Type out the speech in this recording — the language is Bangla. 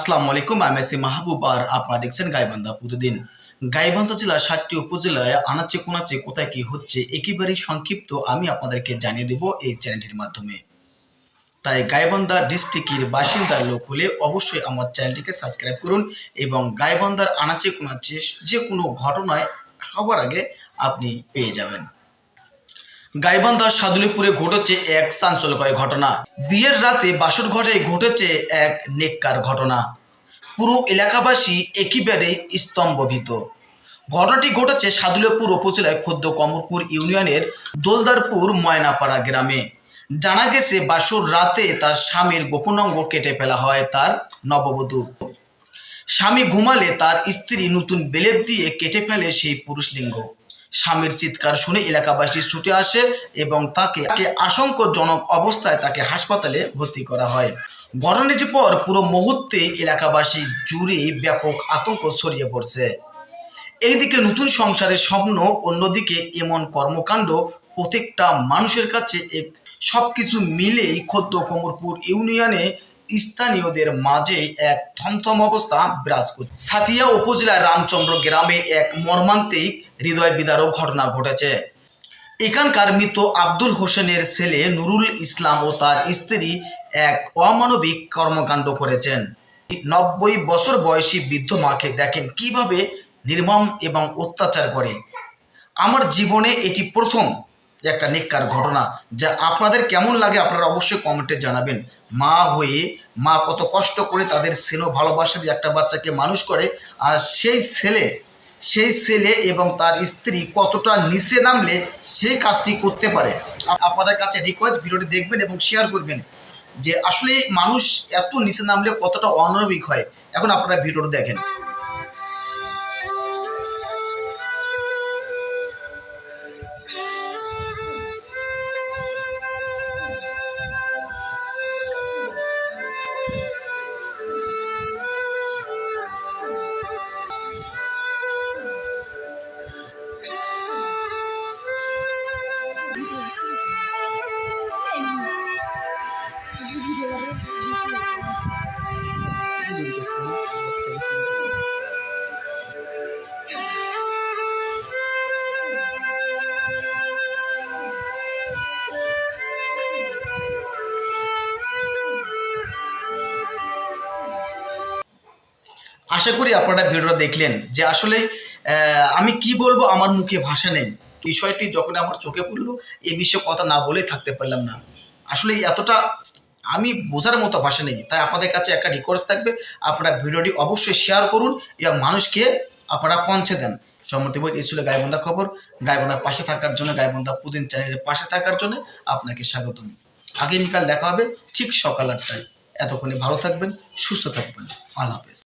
আসসালামু আলাইকুম, আমি আছি মাহবুব আর আপনারা দেখছেন গাইবান্ধা প্রতিদিন। গাইবান্ধা জেলার সাতটি উপজেলায় আনাচে কোনাচে কোথায় কি হচ্ছে একেবারেই সংক্ষিপ্ত আমি আপনাদেরকে জানিয়ে দেব এই চ্যানেলটির মাধ্যমে। তাই গাইবান্ধা ডিস্ট্রিক্টের বাসিন্দার লোক হলে অবশ্যই আমার চ্যানেলটিকে সাবস্ক্রাইব করুন এবং গাইবান্ধার আনাচে কোনাচে যে কোনো ঘটনায় সবার আগে আপনি পেয়ে যাবেন। গাইবান্ধা সাদুলিপুরে ঘটেছে এক চাঞ্চল্যকর ঘটনা। বিয়ের রাতে বাসর ঘরে ঘটেছে এক নেককার ঘটনা। পুরো এলাকাবাসী একেবারে স্তম্ভভিত। ঘটনাটি ঘটেছে সাদুলিপুর উপজেলায় ক্ষুদ্র কমরপুর ইউনিয়নের দোলদারপুর ময়নাপাড়া গ্রামে। জানা গেছে, বাসুর রাতে তার স্বামীর গোপনাঙ্গ কেটে ফেলা হয় তার নববধূ। স্বামী ঘুমালে তার স্ত্রী নতুন বেলেট দিয়ে কেটে ফেলে সেই পুরুষ লিঙ্গ স্বামীর চিৎকার শুনে এলাকাবাসী ছুটে আসে এবং তাকে আশঙ্কজনক অবস্থায় তাকে হাসপাতালে ভর্তি করা হয়। ঘটনাটির পর পুরো মুহূর্তে এলাকাবাসী জুড়ে ব্যাপক আতঙ্ক ছড়িয়ে পড়ছে। এইদিকে নতুন সংসারের স্বপ্ন, অন্যদিকে এমন কর্মকাণ্ড, প্রত্যেকটা মানুষের কাছে এক সবকিছু মিলেই খদ্দ কোমরপুর ইউনিয়নে স্থানীয়দের মাঝে এক থমথম অবস্থা বিরাজ করছে। সাতিয়া উপজেলার রামচন্দ্র গ্রামে এক মর্মান্তিক হৃদয় বিদারক ঘটনা ঘটেছে। এখানকার মৃত আব্দুল হোসেনের ছেলে নুরুল ইসলাম ও তার স্ত্রী এক অমানবিক কর্মকাণ্ড করেছেন। নব্বই বছর বয়সী বৃদ্ধ মাকে দেখেন কীভাবে নির্মম এবং অত্যাচার করে। আমার জীবনে এটি প্রথম একটা নিকার ঘটনা যা আপনাদের কেমন লাগে আপনারা অবশ্যই কমেন্টে জানাবেন। মা হয়ে মা কত কষ্ট করে তাদের স্নেহ ভালোবাসা দিয়ে একটা বাচ্চাকে মানুষ করে, আর সেই ছেলে সেই ছেলে এবং তার স্ত্রী কতটা নিচে নামলে সেই কাজটি করতে পারে। আপনাদের কাছে রিকোয়েস্ট ভিডিওটি দেখবেন এবং শেয়ার করবেন যে আসলে মানুষ এত নিচে নামলে কতটা অনারবিক হয়। এখন আপনারা ভিডিওটি দেখেন। আশা করি আপনারা ভিডিওটা দেখলেন যে আসলে আমি কি বলব আমার মুখে ভাষা নেই। বিষয়টি যখন আমার চোখে পড়ল এই বিষয়ে কথা না বলেই থাকতে পারলাম না। আসলে এতটা আমি বোঝার মতো ভাষা নেই, তাই আপনাদের কাছে একটা রিকোয়েস্ট থাকবে, আপনারা ভিডিওটি অবশ্যই শেয়ার করুন এবং মানুষকে আপনারা পৌঁছে দেন। সম্মতি বই এই ছিল গাইবন্ধা খবর। গাইবন্ধার পাশে থাকার জন্য, গাইবন্ধা পুদিন চ্যানেলের পাশে থাকার জন্য আপনাকে স্বাগতম। আগামীকাল দেখা হবে ঠিক সকাল আটটায়। এতক্ষণে ভালো থাকবেন, সুস্থ থাকবেন। আল্লাহ হাফেজ।